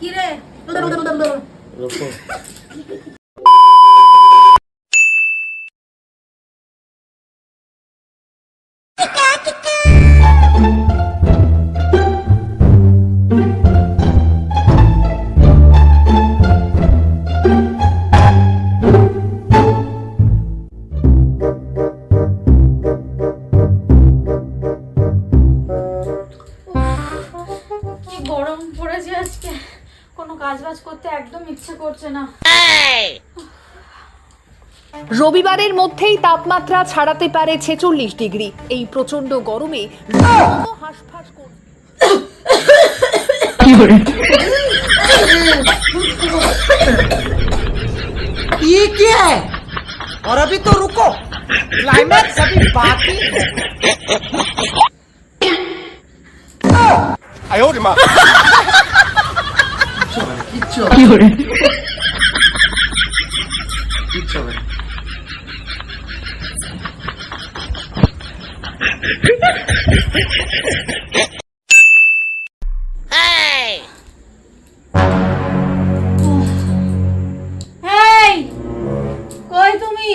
কি রে কি গরম পড়েছে আজকে। কোনো কাজ বাজ করতে একদম ইচ্ছে করছে না রবিবারের মধ্যেই তাপমাত্রা ছাড়াতে পারে ছেচল্লিশ ডিগ্রি এই প্রচন্ড গরমে রীতিমতো হাঁসফাঁস করছে ये क्या है और अभी तो रुको क्लाइमैक्स अभी बाकी है হবে কই তুমি?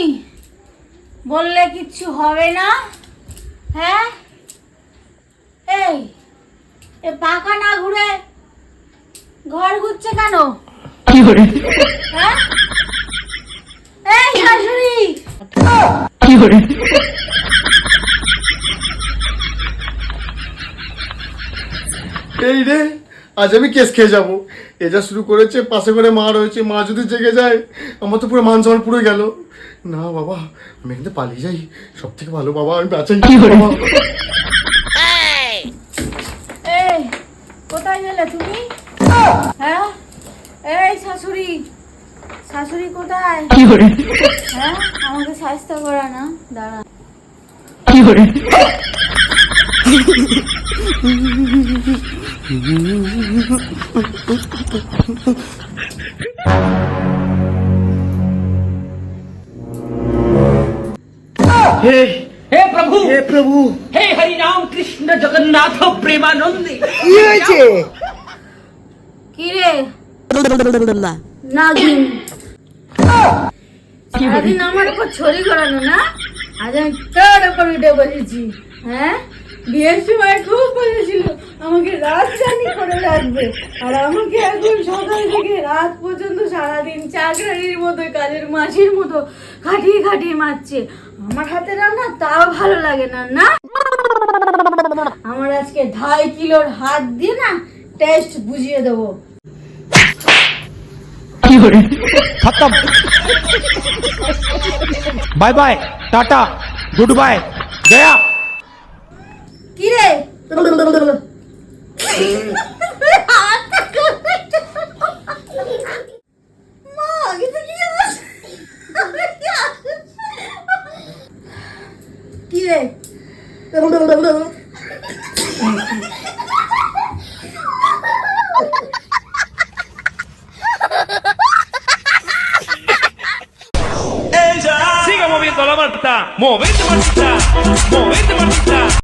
বললে কিচ্ছু হবে না? হ্যাঁ? এই এ পাকা না ঘুরে ঘর ঘুরছে কেন? এই রে আজ আমি কেস খেয়ে যাব। এ যা শুরু করেছে পাশে করে মা রয়েছে মা যদি জেগে যায় আমার তো পুরো মান সম্মান পুরো গেল। না বাবা আমি এখান পালিয়ে যাই। সব থেকে ভালো বাবা আমি বাঁচাই। বাবা। এই কোথায় গেলে তুমি? হ্যাঁ? এই শাশুড়ি শাশুড়ি কোথায়? হ্যাঁ আমাকে স্বাস্থ্য করা না দাঁড়া। হে হে প্রভু! হে প্রভু! হে হরি নাম কৃষ্ণ জগন্নাথ প্রেমানন্দে। কি হয়েছে? কি রে? নাগিন। সারাদিন আমার উপর ছড়ি করানো না? আজ আমি তোর উপর উঠে বসেছি হ্যাঁ? বিয়ের সময় খুব বলেছিল আমাকে রাজধানী করে রাখবে। আর আমাকে এখন সকাল থেকে রাত পর্যন্ত সারাদিন চাকরানির মতো কাজের মাসির মতো খাটিয়ে খাটিয়ে মারছে। আমার হাতে রান্না তাও ভালো লাগে না না? আমার আজকে ঢাই কিলোর হাত দিয়ে না টেস্ট বুঝিয়ে দেবো। খতম bye bye tata good bye Gaya কি রে কি রে Martita, movete Martita, movete Martita.